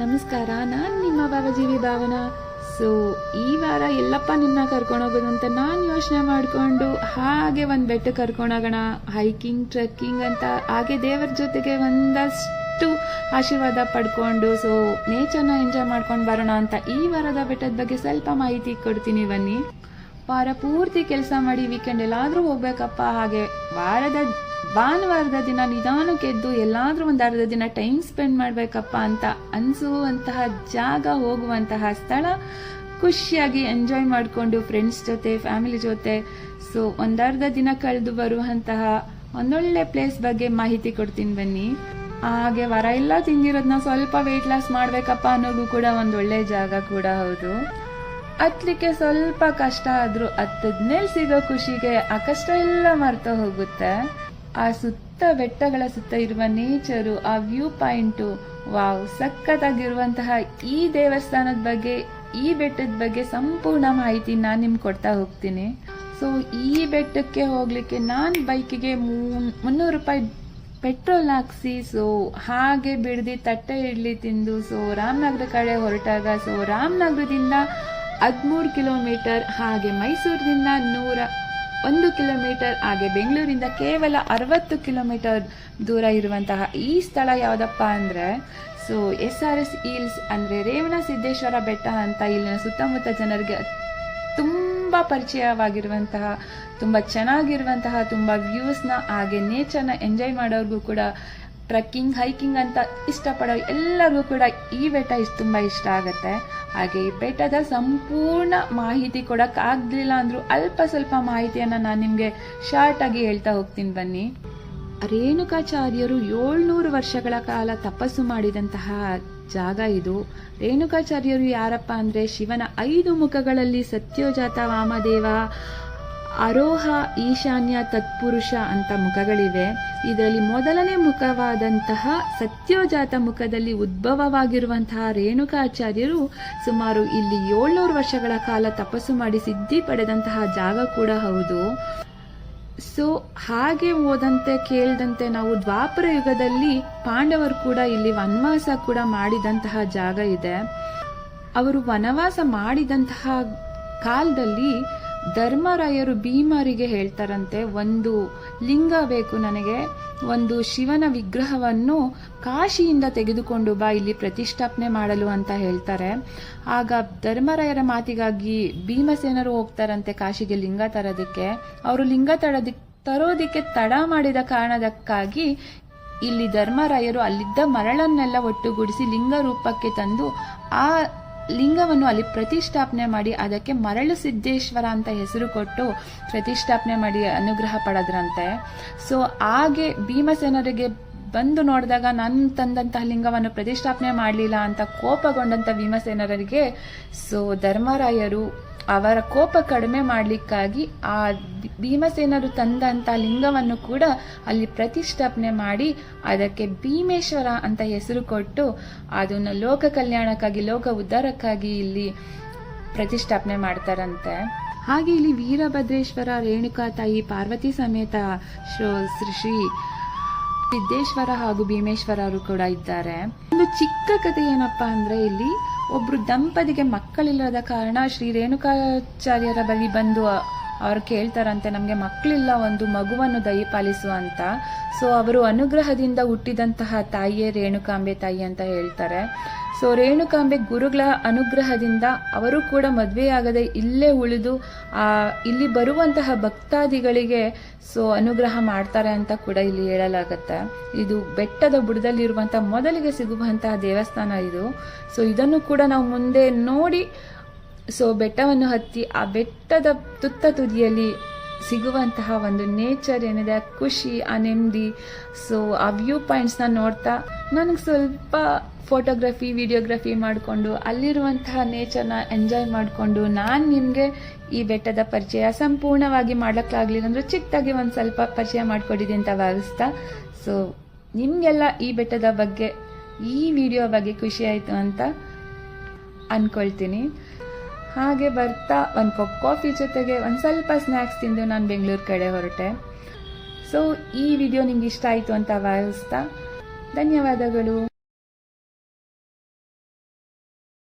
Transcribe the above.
ನಮಸ್ಕಾರ, ನಾನು ನಿಮ್ಮ ಬಾಬಾಜೀವಿ ಭಾವನಾ. ಸೊ ಈ ವಾರ ಎಲ್ಲಪ್ಪ ನಿನ್ನ ಕರ್ಕೊಂಡೋಗೋದು ಅಂತ ನಾನು ಯೋಚನೆ ಮಾಡಿಕೊಂಡು ಹಾಗೆ ಒಂದು ಬೆಟ್ಟ ಕರ್ಕೊಂಡೋಗೋಣ. ಹೈಕಿಂಗ್ ಟ್ರೆಕ್ಕಿಂಗ್ ಅಂತ ಹಾಗೆ ದೇವರ ಜೊತೆಗೆ ಒಂದಷ್ಟು ಆಶೀರ್ವಾದ ಪಡ್ಕೊಂಡು ಸೊ ನೇಚರ್ನ ಎಂಜಾಯ್ ಮಾಡ್ಕೊಂಡು ಬರೋಣ ಅಂತ ಈ ವಾರದ ಬೆಟ್ಟದ ಬಗ್ಗೆ ಸ್ವಲ್ಪ ಮಾಹಿತಿ ಕೊಡ್ತೀನಿ ಬನ್ನಿ. ವಾರ ಪೂರ್ತಿ ಕೆಲಸ ಮಾಡಿ ವೀಕೆಂಡ್ ಎಲ್ಲಾದರೂ ಹೋಗ್ಬೇಕಪ್ಪ. ಹಾಗೆ ವಾರದ, ಭಾನುವಾರದ ದಿನ ನಿಧಾನಕ್ಕೆ ಎದ್ದು ಎಲ್ಲಾದ್ರೂ ಒಂದು ಅರ್ಧ ದಿನ ಟೈಮ್ ಸ್ಪೆಂಡ್ ಮಾಡಬೇಕಪ್ಪ ಅಂತ ಅನಿಸುವಂತಹ ಜಾಗ, ಹೋಗುವಂತಹ ಸ್ಥಳ ಖುಷಿಯಾಗಿ ಎಂಜಾಯ್ ಮಾಡಿಕೊಂಡು ಫ್ರೆಂಡ್ಸ್ ಜೊತೆ ಫ್ಯಾಮಿಲಿ ಜೊತೆ. ಸೊ ಒಂದರ್ಧ ದಿನ ಕಳೆದು ಬರುವಂತಹ ಒಂದೊಳ್ಳೆ ಪ್ಲೇಸ್ ಬಗ್ಗೆ ಮಾಹಿತಿ ಕೊಡ್ತೀನಿ ಬನ್ನಿ. ಹಾಗೆ ವರ ಎಲ್ಲ ತಿಂದಿರೋದನ್ನ ಸ್ವಲ್ಪ ವೆಯ್ಟ್ ಲಾಸ್ ಮಾಡಬೇಕಪ್ಪ ಅನ್ನೋದು ಕೂಡ ಒಂದೊಳ್ಳೆ ಜಾಗ ಕೂಡ ಹೌದು. ಹತ್ಲಿಕ್ಕೆ ಸ್ವಲ್ಪ ಕಷ್ಟ ಆದ್ರೂ ಹತ್ತದ್ಮೇಲೆ ಸಿಗೋ ಖುಷಿಗೆ ಆ ಕಷ್ಟ ಎಲ್ಲ ಮರ್ತ ಹೋಗುತ್ತೆ. ಆ ಸುತ್ತ ಬೆಟ್ಟಗಳ ಸುತ್ತ ಇರುವ ನೇಚರು ಆ ವ್ಯೂ ಪಾಯಿಂಟು ವಾವ್, ಸಖತ್ತಾಗಿರುವಂತಹ ಈ ದೇವಸ್ಥಾನದ ಬಗ್ಗೆ, ಈ ಬೆಟ್ಟದ ಬಗ್ಗೆ ಸಂಪೂರ್ಣ ಮಾಹಿತಿ ನಾನು ನಿಮ್ಗೆ ಕೊಡ್ತಾ ಹೋಗ್ತೀನಿ. ಸೊ ಈ ಬೆಟ್ಟಕ್ಕೆ ಹೋಗ್ಲಿಕ್ಕೆ ನಾನು ಬೈಕಿಗೆ ಮುನ್ನೂರು ರೂಪಾಯಿ ಪೆಟ್ರೋಲ್ ಹಾಕ್ಸಿ ಸೊ ಹಾಗೆ ಬಿಡದಿ ತಟ್ಟೆ ಇಡ್ಲಿ ತಿಂದು ಸೊ ರಾಮನಗರ ಕಡೆ ಹೊರಟಾಗ ಸೊ ರಾಮನಗರದಿಂದ ಹದಿಮೂರು ಕಿಲೋಮೀಟರ್ ಹಾಗೆ ಮೈಸೂರಿನಿಂದ ನೂರ ಒಂದು ಕಿಲೋಮೀಟರ್ ಹಾಗೆ ಬೆಂಗಳೂರಿಂದ ಕೇವಲ ಅರವತ್ತು ಕಿಲೋಮೀಟರ್ ದೂರ ಇರುವಂತಹ ಈ ಸ್ಥಳ ಯಾವುದಪ್ಪ ಅಂದರೆ so S R S hills ಅಂದರೆ ರೇವಣ ಸಿದ್ದೇಶ್ವರ ಬೆಟ್ಟ ಅಂತ ಇಲ್ಲಿನ ಸುತ್ತಮುತ್ತ ಜನರಿಗೆ ತುಂಬ ಪರಿಚಯವಾಗಿರುವಂತಹ, ತುಂಬ ಚೆನ್ನಾಗಿರುವಂತಹ, ತುಂಬ ವ್ಯೂಸ್ನ ಹಾಗೆ ನೇಚರ್ನ ಎಂಜಾಯ್ ಮಾಡೋರಿಗೂ ಕೂಡ ಟ್ರೆಕ್ಕಿಂಗ್, ಹೈಕಿಂಗ್ ಅಂತ ಇಷ್ಟಪಡೋ ಎಲ್ಲರಿಗೂ ಕೂಡ ಈ ಬೆಟ್ಟ ಇಷ್ಟು, ತುಂಬ ಇಷ್ಟ ಆಗುತ್ತೆ. ಹಾಗೆ ಈ ಬೆಟ್ಟದ ಸಂಪೂರ್ಣ ಮಾಹಿತಿ ಕೊಡೋಕ್ಕಾಗಲಿಲ್ಲ ಅಂದರೂ ಅಲ್ಪ ಸ್ವಲ್ಪ ಮಾಹಿತಿಯನ್ನು ನಾನು ನಿಮಗೆ ಶಾರ್ಟಾಗಿ ಹೇಳ್ತಾ ಹೋಗ್ತೀನಿ ಬನ್ನಿ. ರೇಣುಕಾಚಾರ್ಯರು ಏಳ್ನೂರು ವರ್ಷಗಳ ಕಾಲ ತಪಸ್ಸು ಮಾಡಿದಂತಹ ಜಾಗ ಇದು. ರೇಣುಕಾಚಾರ್ಯರು ಯಾರಪ್ಪ ಅಂದರೆ ಶಿವನ ಐದು ಮುಖಗಳಲ್ಲಿ ಸತ್ಯೋಜಾತ ವಾಮದೇವ ಅರೋಹ, ಈಶಾನ್ಯ, ತತ್ಪುರುಷ ಅಂತ ಮುಖಗಳಿವೆ. ಇದರಲ್ಲಿ ಮೊದಲನೇ ಮುಖವಾದಂತಹ ಸತ್ಯೋಜಾತ ಮುಖದಲ್ಲಿ ಉದ್ಭವವಾಗಿರುವಂತಹ ರೇಣುಕಾಚಾರ್ಯರು ಸುಮಾರು ಇಲ್ಲಿ ಏಳ್ನೂರು ವರ್ಷಗಳ ಕಾಲ ತಪಸ್ಸು ಮಾಡಿ ಸಿದ್ಧಿ ಪಡೆದಂತಹ ಜಾಗ ಕೂಡ ಹೌದು. ಸೊ, ಹಾಗೆ ಓದಂತೆ ಕೇಳಿದಂತೆ ನಾವು ದ್ವಾಪರ ಯುಗದಲ್ಲಿ ಪಾಂಡವರು ಕೂಡ ಇಲ್ಲಿ ವನವಾಸ ಕೂಡ ಮಾಡಿದಂತಹ ಜಾಗ ಇದೆ. ಅವರು ವನವಾಸ ಮಾಡಿದಂತಹ ಕಾಲದಲ್ಲಿ ಧರ್ಮರಾಯರು ಭೀಮರಿಗೆ ಹೇಳ್ತಾರಂತೆ, ಒಂದು ಲಿಂಗ ಬೇಕು ನನಗೆ, ಒಂದು ಶಿವನ ವಿಗ್ರಹವನ್ನು ಕಾಶಿಯಿಂದ ತೆಗೆದುಕೊಂಡು ಬಾ, ಇಲ್ಲಿ ಪ್ರತಿಷ್ಠಾಪನೆ ಮಾಡಲು ಅಂತ ಹೇಳ್ತಾರೆ. ಆಗ ಧರ್ಮರಾಯರ ಮಾತಿಗಾಗಿ ಭೀಮಸೇನರು ಹೋಗ್ತಾರಂತೆ ಕಾಶಿಗೆ ಲಿಂಗ ತರೋದಕ್ಕೆ. ಅವರು ಲಿಂಗ ತರೋದಕ್ಕೆ ತರೋದಕ್ಕೆ ತಡ ಮಾಡಿದ ಕಾರಣದಕ್ಕಾಗಿ ಇಲ್ಲಿ ಧರ್ಮರಾಯರು ಅಲ್ಲಿದ್ದ ಮರಳನ್ನೆಲ್ಲ ಒಟ್ಟುಗೂಡಿಸಿ ಲಿಂಗ ರೂಪಕ್ಕೆ ತಂದು, ಆ ಲಿಂಗವನ್ನು ಅಲ್ಲಿ ಪ್ರತಿಷ್ಠಾಪನೆ ಮಾಡಿ ಅದಕ್ಕೆ ಮರಳು ಸಿದ್ದೇಶ್ವರ ಅಂತ ಹೆಸರು ಕೊಟ್ಟು ಪ್ರತಿಷ್ಠಾಪನೆ ಮಾಡಿ ಅನುಗ್ರಹ ಪಡೆದ್ರಂತೆ. ಸೊ ಹಾಗೆ ಭೀಮಸೇನರಿಗೆ ಬಂದು ನೋಡಿದಾಗ ನಾನು ತಂದಂತಹ ಲಿಂಗವನ್ನು ಪ್ರತಿಷ್ಠಾಪನೆ ಮಾಡಲಿಲ್ಲ ಅಂತ ಕೋಪಗೊಂಡಂತ ಭೀಮಸೇನರಿಗೆ ಸೊ ಧರ್ಮರಾಯರು ಅವರ ಕೋಪ ಕಡಿಮೆ ಮಾಡಲಿಕ್ಕಾಗಿ ಆ ಭೀಮಸೇನರು ತಂದಂಥ ಲಿಂಗವನ್ನು ಕೂಡ ಅಲ್ಲಿ ಪ್ರತಿಷ್ಠಾಪನೆ ಮಾಡಿ ಅದಕ್ಕೆ ಭೀಮೇಶ್ವರ ಅಂತ ಹೆಸರು ಕೊಟ್ಟು ಅದನ್ನು ಲೋಕ ಕಲ್ಯಾಣಕ್ಕಾಗಿ, ಲೋಕ ಉದ್ಧಾರಕ್ಕಾಗಿ ಇಲ್ಲಿ ಪ್ರತಿಷ್ಠಾಪನೆ ಮಾಡ್ತಾರಂತೆ. ಹಾಗೆ ಇಲ್ಲಿ ವೀರಭದ್ರೇಶ್ವರ, ರೇಣುಕಾ ತಾಯಿ, ಪಾರ್ವತಿ ಸಮೇತ ಶ್ರೀ ಸಿದ್ದೇಶ್ವರ ಹಾಗೂ ಭೀಮೇಶ್ವರರು ಕೂಡ ಇದ್ದಾರೆ. ಒಂದು ಚಿಕ್ಕ ಕಥೆ ಏನಪ್ಪಾ ಅಂದ್ರೆ ಇಲ್ಲಿ ಒಬ್ರು ದಂಪತಿಗೆ ಮಕ್ಕಳಿಲ್ಲದ ಕಾರಣ ಶ್ರೀ ರೇಣುಕಾಚಾರ್ಯರ ಬಳಿ ಬಂದು ಅವ್ರು ಕೇಳ್ತಾರಂತೆ, ನಮಗೆ ಮಕ್ಕಳಿಲ್ಲ ಒಂದು ಮಗುವನ್ನು ದಯಪಾಲಿಸು ಅಂತ. ಸೊ ಅವರು ಅನುಗ್ರಹದಿಂದ ಹುಟ್ಟಿದಂತಹ ತಾಯಿಯೇ ರೇಣುಕಾಂಬೆ ತಾಯಿ ಅಂತ ಹೇಳ್ತಾರೆ. ಸೊ ರೇಣುಕಾಂಬೆ ಗುರುಗಳ ಅನುಗ್ರಹದಿಂದ ಅವರು ಕೂಡ ಮದುವೆಯಾಗದೆ ಇಲ್ಲೇ ಉಳಿದು, ಆ, ಇಲ್ಲಿ ಬರುವಂತಹ ಭಕ್ತಾದಿಗಳಿಗೆ ಸೊ ಅನುಗ್ರಹ ಮಾಡ್ತಾರೆ ಅಂತ ಕೂಡ ಇಲ್ಲಿ ಹೇಳಲಾಗತ್ತೆ. ಇದು ಬೆಟ್ಟದ ಬುಡದಲ್ಲಿರುವಂತಹ ಮೊದಲಿಗೆ ಸಿಗುವಂತಹ ದೇವಸ್ಥಾನ ಇದು. ಸೊ ಇದನ್ನು ಕೂಡ ನಾವು ಮುಂದೆ ನೋಡಿ ಸೊ ಬೆಟ್ಟವನ್ನು ಹತ್ತಿ ಆ ಬೆಟ್ಟದ ತುತ್ತ ತುದಿಯಲ್ಲಿ ಸಿಗುವಂತಹ ಒಂದು ನೇಚರ್ ಏನಿದೆ, ಆ ಖುಷಿ, ಆ ನೆಮ್ಮದಿ. ಸೊ ಆ ವ್ಯೂ ಪಾಯಿಂಟ್ಸ್ನ ನೋಡ್ತಾ ನನಗೆ ಸ್ವಲ್ಪ ಫೋಟೋಗ್ರಫಿ ವಿಡಿಯೋಗ್ರಫಿ ಮಾಡಿಕೊಂಡು ಅಲ್ಲಿರುವಂತಹ ನೇಚರ್ನ ಎಂಜಾಯ್ ಮಾಡಿಕೊಂಡು ನಾನು ನಿಮಗೆ ಈ ಬೆಟ್ಟದ ಪರಿಚಯ ಸಂಪೂರ್ಣವಾಗಿ ಮಾಡೋಕ್ಕಾಗಲಿಲ್ಲ ಅಂದರೆ ಚಿಕ್ಕದಾಗಿ ಒಂದು ಸ್ವಲ್ಪ ಪರಿಚಯ ಮಾಡಿಕೊಟ್ಟಿದ್ದೀನಿ ಅಂತ ಭಾವಿಸ್ತಾ. ಸೊ ನಿಮಗೆಲ್ಲ ಈ ಬೆಟ್ಟದ ಬಗ್ಗೆ, ಈ ವಿಡಿಯೋ ಬಗ್ಗೆ ಖುಷಿ ಆಯಿತು ಅಂತ ಅಂದ್ಕೊಳ್ತೀನಿ ಹಾಗೆ ಬರ್ತಾ ಒಂದು ಕಪ್ ಕಾಫಿ ಜೊತೆಗೆ ಒಂದು ಸ್ವಲ್ಪ ಸ್ನ್ಯಾಕ್ಸ್ ತಿಂದು ನಾನು ಬೆಂಗಳೂರು ಕಡೆ ಹೊರಟೆ. ಸೊ ಈ ವಿಡಿಯೋ ನಿಮ್ಗೆ ಇಷ್ಟ ಆಯಿತು ಅಂತ ಭಾವಿಸ್ತಾ ಧನ್ಯವಾದಗಳು.